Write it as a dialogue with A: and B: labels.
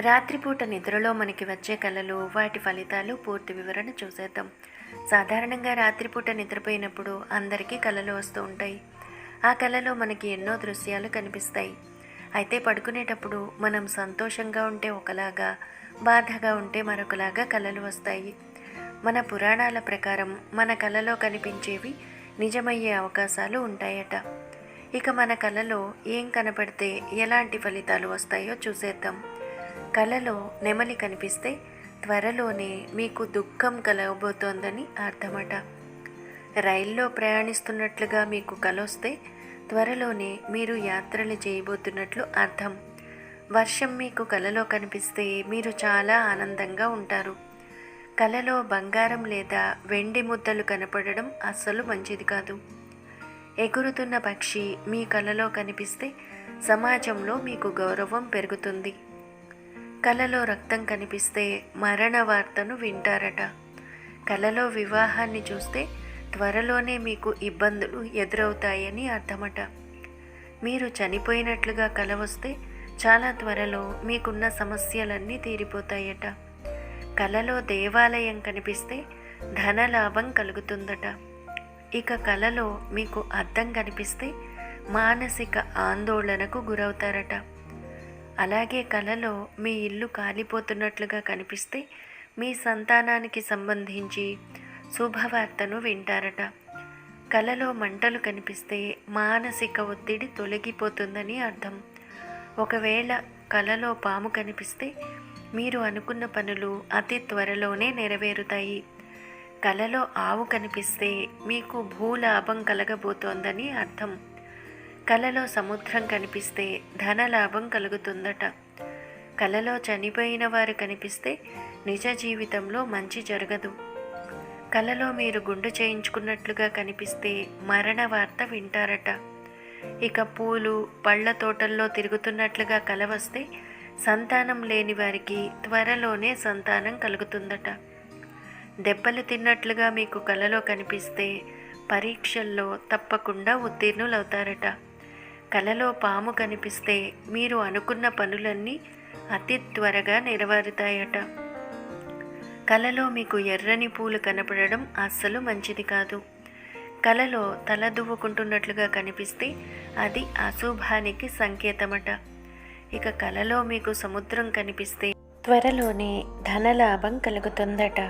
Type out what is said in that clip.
A: రాత్రిపూట నిద్రలో మనకి వచ్చే కళలు వాటి ఫలితాలు పూర్తి వివరణ చూసేద్దాం. సాధారణంగా రాత్రిపూట నిద్రపోయినప్పుడు అందరికీ కళలు వస్తూ ఉంటాయి. ఆ కళలో మనకి ఎన్నో దృశ్యాలు కనిపిస్తాయి. అయితే పడుకునేటప్పుడు మనం సంతోషంగా ఉంటే ఒకలాగా బాధగా ఉంటే మరొకలాగా కళలు వస్తాయి. మన పురాణాల ప్రకారం మన కళలో కనిపించేవి నిజమయ్యే అవకాశాలు ఉంటాయట. ఇక మన కళలో ఏం కనపడితే ఎలాంటి ఫలితాలు వస్తాయో చూసేద్దాం. కలలో నెమలి కనిపిస్తే త్వరలోనే మీకు దుఃఖం కలగబోతోందని అర్థమట. రైల్లో ప్రయాణిస్తున్నట్లుగా మీకు కలొస్తే త్వరలోనే మీరు యాత్రలు చేయబోతున్నట్లు అర్థం. వర్షం మీకు కలలో కనిపిస్తే మీరు చాలా ఆనందంగా ఉంటారు. కలలో బంగారం లేదా వెండి ముద్దలు కనపడడం అస్సలు మంచిది కాదు. ఎగురుతున్న పక్షి మీ కలలో కనిపిస్తే సమాజంలో మీకు గౌరవం పెరుగుతుంది. కలలో రక్తం కనిపిస్తే మరణ వార్తను వింటారట. కలలో వివాహాన్ని చూస్తే త్వరలోనే మీకు ఇబ్బందులు ఎదురవుతాయని అర్థమట. మీరు చనిపోయినట్లుగా కల వస్తే చాలా త్వరలో మీకున్న సమస్యలన్నీ తీరిపోతాయట. కలలో దేవాలయం కనిపిస్తే ధనలాభం కలుగుతుందట. ఇక కలలో మీకు అర్థం కనిపిస్తే మానసిక ఆందోళనకు గురవుతారట. అలాగే కలలో మీ ఇల్లు కాలిపోతున్నట్లుగా కనిపిస్తే మీ సంతానానికి సంబంధించి శుభవార్తను వింటారట. కలలో మంటలు కనిపిస్తే మానసిక ఒత్తిడి తొలగిపోతుందని అర్థం. ఒకవేళ కలలో పాము కనిపిస్తే మీరు అనుకున్న పనులు అతి త్వరలోనే నెరవేరుతాయి. కలలో ఆవు కనిపిస్తే మీకు భూలాభం కలగబోతోందని అర్థం. కలలో సముద్రం కనిపిస్తే ధనలాభం కలుగుతుందట. కలలో చనిపోయిన వారు కనిపిస్తే నిజ జీవితంలో మంచి జరగదు. కలలో మీరు గుండు చేయించుకున్నట్లుగా కనిపిస్తే మరణ వార్త వింటారట. ఇక పూలు పళ్ళ తోటల్లో తిరుగుతున్నట్లుగా కల వస్తే సంతానం లేని వారికి త్వరలోనే సంతానం కలుగుతుందట. దెబ్బలు తిన్నట్లుగా మీకు కలలో కనిపిస్తే పరీక్షల్లో తప్పకుండా ఉత్తీర్ణులవుతారట. కలలో పాము కనిపిస్తే మీరు అనుకున్న పనులన్నీ అతి త్వరగా నెరవేరుతాయట. కలలో మీకు ఎర్రని పూలు కనపడడం అస్సలు మంచిది కాదు. కలలో తల దువ్వుకుంటున్నట్లుగా కనిపిస్తే అది అశుభానికి సంకేతమట. ఇక కలలో మీకు సముద్రం కనిపిస్తే త్వరలోనే ధనలాభం కలుగుతుందట.